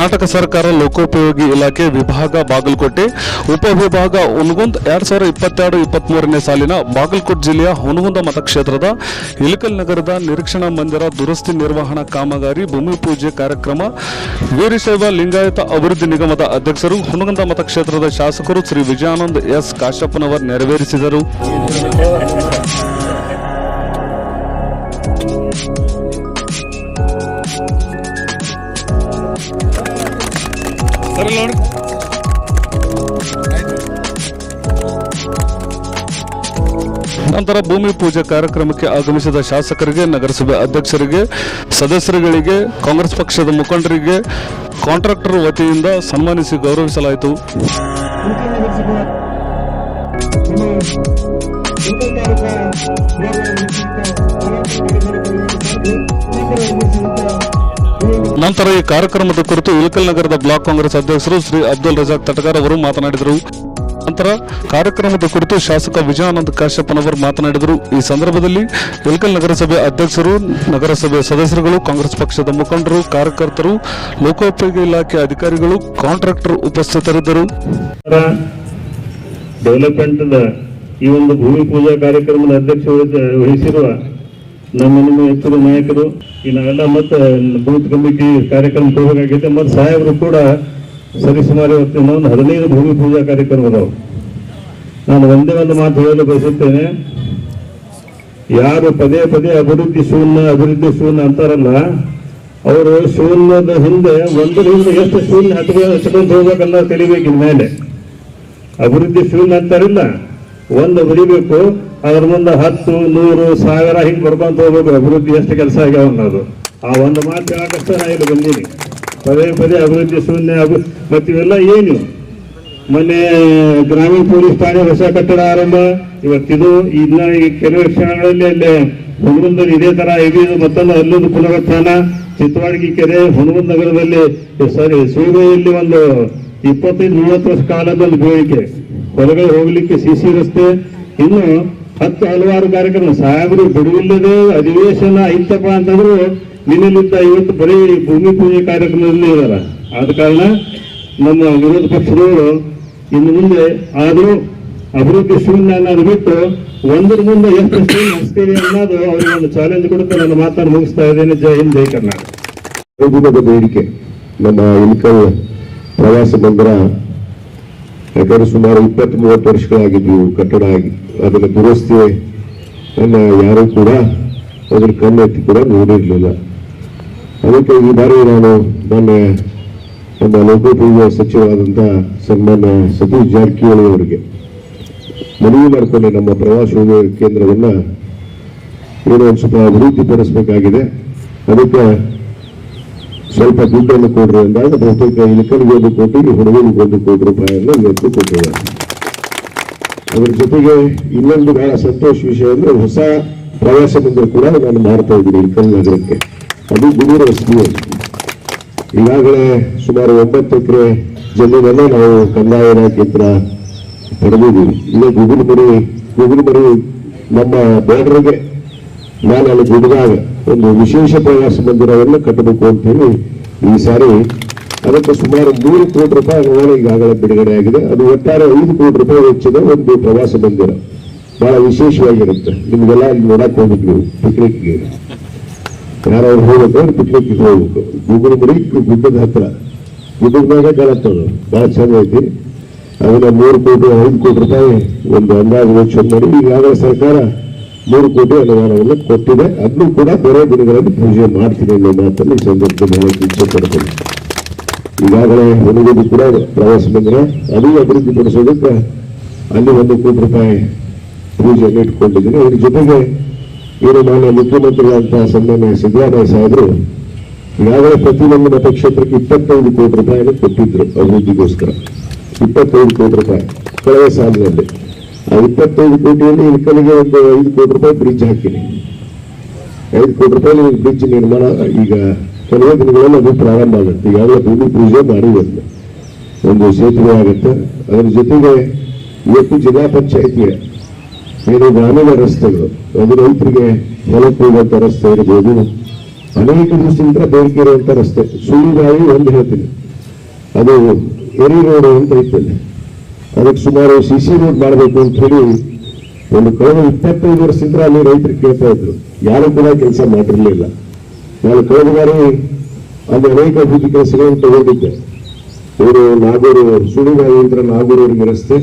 ಕರ್ನಾಟಕ ಸರ್ಕಾರ ಲೋಕೋಪಯೋಗಿ ಇಲಾಖೆ ವಿಭಾಗ ಬಾಗಲಕೋಟೆ ಉಪವಿಭಾಗ ಹುನಗುಂದ್ ಎರಡ್ ಸಾವಿರ ಇಪ್ಪತ್ತೆರಡು, ಇಪ್ಪತ್ಮೂರನೇ ಸಾಲಿನ ಬಾಗಲಕೋಟೆ ಜಿಲ್ಲೆಯ ಹುನಗುಂದ ಮತಕ್ಷೇತ್ರದ ಇಲಕಲ್ ನಗರದ ನಿರೀಕ್ಷಣಾ ಮಂದಿರ ದುರಸ್ತಿ ನಿರ್ವಹಣಾ ಕಾಮಗಾರಿ ಭೂಮಿ ಪೂಜೆ ಕಾರ್ಯಕ್ರಮ ವೀರಶೈವ ಲಿಂಗಾಯತ ಅಭಿವೃದ್ಧಿ ನಿಗಮದ ಅಧ್ಯಕ್ಷರು ಹುನಗುಂದ ಮತಕ್ಷೇತ್ರದ ಶಾಸಕರು ಶ್ರೀ ವಿಜಯಾನಂದ್ ಎಸ್ ಕಾಶಪ್ಪನವರ್ ನೆರವೇರಿಸಿದರು. ನಂತರ ಭೂಮಿ ಪೂಜೆ ಕಾರ್ಯಕ್ರಮಕ್ಕೆ ಆಗಮಿಸಿದ ಶಾಸಕರಿಗೆ ನಗರಸಭೆ ಅಧ್ಯಕ್ಷರಿಗೆ ಸದಸ್ಯರುಗಳಿಗೆ ಕಾಂಗ್ರೆಸ್ ಪಕ್ಷದ ಮುಖಂಡರಿಗೆ ಕಾಂಟ್ರಾಕ್ಟರ್ ವತಿಯಿಂದ ಸನ್ಮಾನಿಸಿ ಗೌರವಿಸಲಾಯಿತು ನಂತರ ಈ ಕಾರ್ಯಕ್ರಮದ ಕುರಿತು ಇಳಕಲ್ ನಗರದ ಬ್ಲಾಕ್ ಕಾಂಗ್ರೆಸ್ ಅಧ್ಯಕ್ಷರು ಶ್ರೀ ಅಬ್ದುಲ್ ರಜಾಕ್ ತಟಗಾರ್ ಅವರು ಮಾತನಾಡಿದರು. ನಂತರ ಕಾರ್ಯಕ್ರಮದ ಕುರಿತು ಶಾಸಕ ವಿಜಯಾನಂದ ಕಾಶ್ಯಪ್ಪನವರು ಮಾತನಾಡಿದರು. ಈ ಸಂದರ್ಭದಲ್ಲಿ ಇಳಕಲ್ ನಗರಸಭೆ ಅಧ್ಯಕ್ಷರು, ನಗರಸಭೆ ಸದಸ್ಯರುಗಳು, ಕಾಂಗ್ರೆಸ್ ಪಕ್ಷದ ಮುಖಂಡರು, ಕಾರ್ಯಕರ್ತರು, ಲೋಕೋಪಯೋಗಿ ಇಲಾಖೆ ಅಧಿಕಾರಿಗಳು, ಕಾಂಟ್ರಾಕ್ಟರ್ ಉಪಸ್ಥಿತರಿದ್ದರು. ಡೆವಲಪ್ಮೆಂಟ್ ಈ ಒಂದು ಭೂಮಿ ಪೂಜಾ ಕಾರ್ಯಕ್ರಮದ ಅಧ್ಯಕ್ಷ ವಹಿಸಿರುವ ನಮ್ಮ ನಿಮ್ಮ ಹೆಚ್ಚಿನ ನಾಯಕರು. ಈ ನಾವೆಲ್ಲ ಮತ್ತೆ ಬೂತ್ ಕಮಿಟಿ ಕಾರ್ಯಕ್ರಮಕ್ಕೆ ಹೋಗಬೇಕಾಗಿದೆ ಮತ್ತು ಸಾಹೇಬರು ಕೂಡ ಸರಿಸುಮಾರು ಇವತ್ತಿನ ಒಂದು ಹದಿನೈದು ಭೂಮಿ ಪೂಜಾ ಕಾರ್ಯಕ್ರಮಗಳು. ನಾನು ಒಂದೇ ಒಂದು ಮಾತು ಹೇಳಲು ಬಯಸುತ್ತೇನೆ. ಯಾರು ಪದೇ ಪದೇ ಅಭಿವೃದ್ಧಿ ಶೂನ್ಯ ಅಭಿವೃದ್ಧಿ ಶೂನ್ಯ ಅಂತಾರಲ್ಲ, ಅವರು ಶೂನ್ಯದ ಹಿಂದೆ ಒಂದರ ಹಿಂದೆ ಎಷ್ಟು ಶೂನ್ಯ ಹಚ್ಕೊಂಡು ಹಚ್ಕೊಂಡು ಹೋಗ್ಬೇಕಲ್ಲ ತಿಳಿಬೇಕಿನ ಮೇಲೆ ಅಭಿವೃದ್ಧಿ ಶೂನ್ಯ ಅಂತಾರಿಲ್ಲ, ಒಂದು ಬರಿಬೇಕು ಅದ್ರ ಮುಂದೆ ಹತ್ತು, ನೂರು, ಸಾವಿರ ಹಿಂಗೆ ಬರ್ಕೊಂತ ಹೋಗ್ಬೇಕು. ಅಭಿವೃದ್ಧಿ ಎಷ್ಟು ಕೆಲಸ ಆಗ್ಯಾವ ಅನ್ನೋದು. ಆ ಒಂದು ಮಾತು ಹೇಳಕ್ಕಷ್ಟೇ ನಾ ಇಲ್ಲಿ ಬಂದೀನಿ. ಪದೇ ಪದೇ ಅಭಿವೃದ್ಧಿ ಶೂನ್ಯ, ಅಭಿ ಮತ್ತಿವೆಲ್ಲ ಏನು ಮೊನ್ನೆ ಗ್ರಾಮೀಣ ಪೊಲೀಸ್ ಠಾಣೆ ಹೊಸ ಕಟ್ಟಡ ಆರಂಭ. ಇವತ್ತಿದು ಇನ್ನ ಈ ಕೆಲವು ಕ್ಷಣಗಳಲ್ಲಿ ಅಲ್ಲಿ ಹುಣಗುಂದಲ್ಲಿ ಇದೇ ತರ ಇದೆ ಮತ್ತೊಂದು ಅಲ್ಲೊಂದು ಪುನರುತ್ಥಾನ. ಚಿತ್ತವಾಡಗಿ ಕೆರೆ, ಹುಣಗುಂದ ನಗರದಲ್ಲಿ ಸರಿ ಸೂರ್ಯಲ್ಲಿ ಒಂದು ಇಪ್ಪತ್ತೈದು, ಮೂವತ್ತು ವರ್ಷ ಕಾಲದಲ್ಲಿ ಬೇಡಿಕೆ. ಹೊರಗಡೆ ಹೋಗ್ಲಿಕ್ಕೆ ಸಿಸಿ ರಸ್ತೆ. ಇನ್ನು ಹತ್ತು ಹಲವಾರು ಕಾರ್ಯಕ್ರಮ ಸಾಹೇಬರು ಬಿಡುವಿಲ್ಲದೆ ಅಧಿವೇಶನ ಐತಪ್ಪ ಅಂತಂದ್ರು ನಿನ್ನೆಲಿದ್ದ ಇವತ್ತು ಬರೀ ಭೂಮಿ ಪೂಜೆ ಕಾರ್ಯಕ್ರಮದಲ್ಲಿ ಇದಾರ ಆದ ಕಾರಣ ನಮ್ಮ ವಿರೋಧ ಪಕ್ಷದವರು ಇನ್ನು ಮುಂದೆ ಆದರೂ ಅಭಿವೃದ್ಧಿ ಶೂನ್ಯ ಅನ್ನೋದು ಬಿಟ್ಟು ಒಂದರ ಮುಂದೆ ಎಷ್ಟು ಹಚ್ತೀರಿ ಅನ್ನೋದು ಅವರಿಗೆ ಒಂದು ಚಾಲೆಂಜ್ ಕೊಡುತ್ತೆ ನನ್ನ ಮಾತನ್ನು ಮುಗಿಸ್ತಾ ಇದ್ದೇನೆ. ಜೈ ಹಿಂದ್, ಜೈ ಕರ್ನಾಟಕ. ಬೇಡಿಕೆ, ನಮ್ಮ ಇಲ್ಕಲ್ ಪ್ರವಾಸ ಮಂದಿರ ಯಾಕಂದ್ರೆ ಸುಮಾರು ಇಪ್ಪತ್ತು ಮೂವತ್ತು ವರ್ಷಗಳಾಗಿದ್ವು ಕಟ್ಟಡ ಆಗಿ. ಅದನ್ನ ದುರಸ್ತಿ ಯಾರೂ ಕೂಡ ಅದ್ರ ಕಣ್ಣೆತ್ತಿ ಕೂಡ ನೋಡಿರ್ಲಿಲ್ಲ. ಅದಕ್ಕೆ ಈ ಬಾರಿ ನಾನು ಮೊನ್ನೆ ನಮ್ಮ ಲೋಕೋಪಯೋಗ ಸಚಿವರಾದಂಥ ಸನ್ಮಾನ್ಯ ಸತೀಶ್ ಜಾರಕಿಹೊಳಿ ಅವರಿಗೆ ಮನವಿ ಮಾಡಿಕೊಂಡೆ ನಮ್ಮ ಪ್ರವಾಸೋದ್ಯೋಗ ಕೇಂದ್ರವನ್ನ ಏನೋ ಒಂದು ಸ್ವಲ್ಪ ಅಭಿವೃದ್ಧಿಪಡಿಸಬೇಕಾಗಿದೆ. ಅದಕ್ಕೆ ಸ್ವಲ್ಪ ದುಡ್ಡನ್ನು ಕೊಡ್ರಿ ಅಂದಾಗ ಬಹುತೇಕ ಇಳಕನಿಗೆ ಒಂದು ಕೋಟಿ ಹುಡುಗನಿಗೆ ಒಂದು ಕೋಟಿ ರೂಪಾಯಿಯನ್ನು ಇವತ್ತು ಕೊಟ್ಟಿದ್ದಾರೆ. ಅದರ ಜೊತೆಗೆ ಇನ್ನೊಂದು ಬಹಳ ಸಂತೋಷ ವಿಷಯ ಅಂದ್ರೆ ಹೊಸ ಪ್ರವಾಸ ಮಂದಿರ ಕೂಡ ನಾನು ಮಾಡ್ತಾ ಇದ್ದೀನಿ ಇಳಕಲ್ ನಗರಕ್ಕೆ. ಅದು ಗುಡೂರು ರಸ್ತೆಯಲ್ಲಿ ಈಗಾಗಲೇ ಸುಮಾರು ಒಂಬತ್ತು ಎಕರೆ ಜಮೀನನ್ನು ನಾವು ಕಂದಾಯ ಇಲಾಖೆ ಹತ್ರ ಪಡೆದಿದ್ದೀವಿ ಇಲ್ಲೇ ಗುಗುಲ್ಮರಿ ಗುಗುಲ್ಮರಿ ನಮ್ಮ ಬಾರ್ಡರ್ಗೆ ನಾನು ಅಲ್ಲಿ ಗುಡ್ಡದಾಗ ಒಂದು ವಿಶೇಷ ಪ್ರವಾಸ ಮಂದಿರವನ್ನು ಕಟ್ಟಬೇಕು ಅಂತ ಹೇಳಿ ಈ ಸಾರಿ ಅದಕ್ಕೆ ಸುಮಾರು ಮೂರು ಕೋಟಿ ರೂಪಾಯಿ ಅನುದಾನ ಈಗಾಗಲೇ ಬಿಡುಗಡೆ ಆಗಿದೆ. ಅದು ಒಟ್ಟಾರೆ ಐದು ಕೋಟಿ ರೂಪಾಯಿ ವೆಚ್ಚದ ಒಂದು ಪ್ರವಾಸ ಮಂದಿರ. ಬಹಳ ವಿಶೇಷವಾಗಿರುತ್ತೆ. ನಿಮ್ಗೆಲ್ಲ ಅಲ್ಲಿ ನೋಡಕ್ ಹೋಗ್ಬೇಕು ನೀವು ಪಿಕ್ನಿಕ್ಗೆ ಯಾರು ಹೋಗ್ಬೇಕು ಪಿಕ್ನಿಕ್ಗೆ ಹೋಗ್ಬೇಕು. ಗುಗ್ಗುಳ ಮುಡಿ ಗುಡ್ಡದ ಹತ್ರ. ಗುಡ್ಡದಾಗ ಕಾಣತ್ತದು ಬಹಳ ಚಂದ ಐತಿ ಅದನ್ನ ಮೂರು ಕೋಟಿ, ಐದು ಕೋಟಿ ರೂಪಾಯಿ ಒಂದು ಅಂದಾಜು ವೆಚ್ಚ ಮಾಡಿ ಈಗಾಗಲೇ ಸರ್ಕಾರ ಮೂರು ಕೋಟಿ ಅನುದಾನವನ್ನು ಕೊಟ್ಟಿದೆ. ಅದನ್ನು ಕೂಡ ಬೇರೆ ದಿನಗಳಲ್ಲಿ ಪೂಜೆ ಮಾಡ್ತೀನಿ ಅನ್ನೋ ಮಾತನ್ನು ಈ ಸಂದರ್ಭದಲ್ಲಿ ಇಚ್ಛೆ ಪಡ್ತೀನಿ ಈಗಾಗಲೇ ಹುಡುಗರು ಕೂಡ ಪ್ರವಾಸ ಬಂದರೆ ಅದು ಅಭಿವೃದ್ಧಿ ಪಡಿಸೋದಕ್ಕೆ ಅಲ್ಲಿ ಒಂದು ಕೋಟಿ ರೂಪಾಯಿ ಪೂಜೆಯನ್ನು ಇಟ್ಕೊಂಡಿದ್ದೀನಿ. ಅದ್ರ ಜೊತೆಗೆ ಇವರು ಮಾನ್ಯ ಮುಖ್ಯಮಂತ್ರಿಗಳಂತಹ ಸನ್ಮಾನ್ಯ ಸಿದ್ದರಾಮಯ್ಯ ಸಾಹೇಬರು ಈಗಾಗಲೇ ಪ್ರತಿಯೊಂದು ಮತಕ್ಷೇತ್ರಕ್ಕೆ ಇಪ್ಪತ್ತೈದು ಕೋಟಿ ರೂಪಾಯಿಯನ್ನು ಕೊಟ್ಟಿದ್ರು ಅಭಿವೃದ್ಧಿಗೋಸ್ಕರ. ಇಪ್ಪತ್ತೈದು ಕೋಟಿ ರೂಪಾಯಿ. ಕಳೆದ ಸಾಲಿನಲ್ಲಿ. ಆ ಇಪ್ಪತ್ತೈದು ಕೋಟಿಯಲ್ಲಿ ಇಳಕಲಿಗೆ ಒಂದು ಐದು ಕೋಟಿ ರೂಪಾಯಿ ಬ್ರಿಡ್ಜ್ ಹಾಕಿನಿ ಐದು ಕೋಟಿ ರೂಪಾಯಿ ಬ್ರಿಡ್ಜ್ ನಿರ್ಮಾಣ ಈಗ ಕೆಲವೇ ದಿನಗಳಲ್ಲಿ ಅದು ಪ್ರಾರಂಭ ಆಗುತ್ತೆ. ಯಾವ ಭೂಮಿ ಪೂಜೆ ಮಾಡಿರುತ್ತೆ ಒಂದು ಸೇತುವೆ ಆಗುತ್ತೆ. ಅದರ ಜೊತೆಗೆ ಇವತ್ತು ಜಿಲ್ಲಾ ಪಂಚಾಯತಿಯ ಏನು ಗ್ರಾಮೀಣ ರಸ್ತೆಗಳು ಅದು ರೈತರಿಗೆ ಹೊಲಕ್ಕೆ ಹೋಗುವಂತ ರಸ್ತೆ ಇರ್ಬೋದು. ಅನೇಕ ದಿವಸದಿಂದ ಬೇಡಿಕೆ ಇರುವಂತ ರಸ್ತೆ. ಸುಳಿದಾಯಿ ಒಂದು ಹೇಳ್ತೀನಿ. ಅದು ಎರಿ ರೋಡ್ ಅಂತ ಇತ್ತಲ್ಲಿ ಅದಕ್ಕೆ ಸುಮಾರು ಸಿ ರೋಡ್ ಮಾಡಬೇಕು ಅಂತ ಹೇಳಿ ಒಂದು ಕಳೆದ ಇಪ್ಪತ್ತೈದು ವರ್ಷದಿಂದ ಅಲ್ಲಿ ರೈತರು ಕೇಳ್ತಾ ಇದ್ರು. ಯಾರು ಕೂಡ ಕೆಲಸ ಮಾಡಿರಲಿಲ್ಲ. ನಾನು ಕಳೆದ ಬಾರಿ ಅಲ್ಲಿ ಅನೇಕ ಅಭಿವೃದ್ಧಿ ಕೆಲಸಗಳನ್ನು ತಗೊಂಡಿದ್ದೆ. ಇವರು ನಾಗೂರು ಅಂತ ನಾಗೂರವರೆಗೆ ರಸ್ತೆ.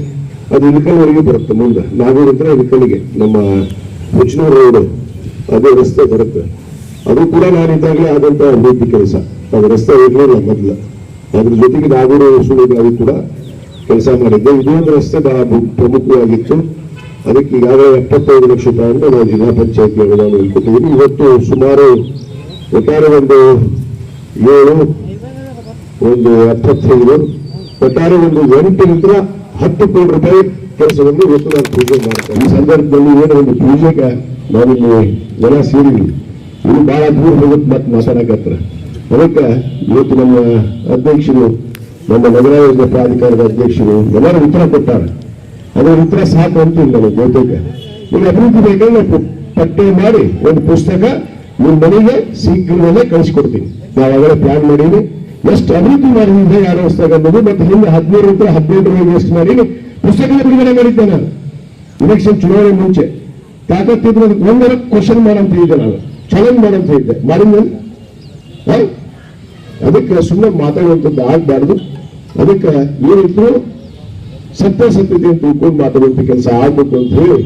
ಅದು ಇಳಕಲ್ವರೆಗೆ ಬರುತ್ತೆ ಮುಂದೆ. ನಾಗೂರು ನಾಗೂರಿಂದ ಇಳಕಲ್ಲಿಗೆ, ನಮ್ಮ ಮುಚ್ಚನೂರು ರೋಡು ಅದೇ ರಸ್ತೆ ಬರುತ್ತೆ. ಅದು ಕೂಡ ನಾನಿದ್ದಾಗಲೇ ಆದಂಥ ಅಭಿವೃದ್ಧಿ ಕೆಲಸ. ಅದು ರಸ್ತೆ ಇರಲಿಲ್ಲ ಮೊದಲು. ಅದ್ರ ಜೊತೆಗೆ ನಾಗೂರು ಸುಳಿಗಾಯಿ ಕೂಡ ಕೆಲಸ ಮಾಡಿದ್ದೆ. ಇದು ಒಂದು ರಸ್ತೆ ಬಹಳ ಪ್ರಮುಖವಾಗಿತ್ತು. ಅದಕ್ಕೆ ಈಗಾಗಲೇ ಎಪ್ಪತ್ತೈದು ಲಕ್ಷ ರೂಪಾಯಿಯನ್ನು ನಾವು ಜಿಲ್ಲಾ ಪಂಚಾಯತ್ಗೆ ಅನುದಾನ ಕೊಟ್ಟಿದ್ದೀವಿ ಇವತ್ತು ಸುಮಾರು ಒಟ್ಟಾರೆ ಒಂದು ಏಳು, ಒಂದು ಎಪ್ಪತ್ತೈದು, ಒಟ್ಟಾರೆ ಒಂದು ಎಂಟರಿಂದ ಹತ್ತು ಕೋಟಿ ರೂಪಾಯಿ ಕೆಲಸವನ್ನು ಇವತ್ತು ನಾನು ಪೂಜೆ ಮಾಡ್ತೇನೆ ಈ ಸಂದರ್ಭದಲ್ಲಿ ಏನೋ ಒಂದು ಪೂಜೆಗೆ ನಾವಿಲ್ಲಿ ಜನ ಸೇರಿದ್ವಿ. ಇದು ಬಹಳ ದೂರ ಹೋಗುತ್ತೆ ಮತ್ತೆ ಮಾತಾಡಕತ್ರ ಅದಕ್ಕೆ ಇವತ್ತು ನಮ್ಮ ಅಧ್ಯಕ್ಷರು ನಮ್ಮ ನಗರ ಯೋಜನೆ ಪ್ರಾಧಿಕಾರದ ಅಧ್ಯಕ್ಷರು ಎಲ್ಲರೂ ಉತ್ತರ ಕೊಟ್ಟಾರೆ. ಅದರ ಉತ್ತರ ಸಾಕು ಅಂತೀನಿ ನನಗೆ ಜೊತೆಗೆ ನಿಮ್ಗೆ ಅಭಿವೃದ್ಧಿ ಬೇಕಾದ್ರೆ ಪಟ್ಟಿ ಮಾಡಿ ಒಂದು ಪುಸ್ತಕ ನಿಮ್ಮ ಮನೆಗೆ ಶೀಘ್ರದಲ್ಲೇ ಕಳಿಸ್ಕೊಡ್ತೀನಿ. ನಾವು ಆಗಲೇ ಪ್ಲಾನ್ ಮಾಡೀನಿ ಎಷ್ಟು ಅಭಿವೃದ್ಧಿ ಮಾಡಿದ್ದೆ ಯಾರು ಪುಸ್ತಕ ಅನ್ನೋದು ಮತ್ತೆ ಹಿಂದೆ ಹದಿನೈದು ಹದಿನೆಂಟು ಎಷ್ಟು ಮಾಡೀನಿ ಪುಸ್ತಕ ಬಿಡುಗಡೆ ಮಾಡಿದ್ದೆ ನಾನು. ಇಲೆಕ್ಷನ್ ಚುನಾವಣೆ ಮುಂಚೆ. ತಾಕತ್ತಿದ್ರೆ ಅದಕ್ಕೆ ಒಂದರ ಕ್ವಶನ್ ಮಾಡಂತ ಇದ್ದೆ ನಾನು. ಚಾಲೆಂಜ್ ಮಾಡಂತ ಇದ್ದೆ ಮಾಡಿದ್ಮೇಲೆ? ಅದಕ್ಕೆ ಸುಮ್ಮನೆ ಮಾತಾಡುವಂಥದ್ದು ಆಗ್ಬಾರ್ದು. ಅದಕ್ಕೆ ಏನಿದ್ರು ಸತ್ಯ ಸತ್ಯತೆ ತಿಳ್ಕೊಂಡು ಮಾತಾಡುವಂತ ಕೆಲಸ ಆಗ್ಬೇಕು ಅಂತ ಹೇಳಿ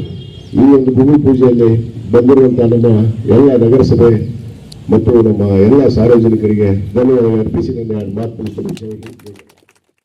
ಈ ಒಂದು ಭೂಮಿ ಪೂಜೆಯಲ್ಲಿ ಬಂದಿರುವಂತಹ ನಮ್ಮ ಎಲ್ಲ ನಗರಸಭೆ ಮತ್ತು ನಮ್ಮ ಎಲ್ಲ ಸಾರ್ವಜನಿಕರಿಗೆ ಧನ್ಯವಾದ. ಅರ್ಪಿಸಿ ನನ್ನ ಮಾತು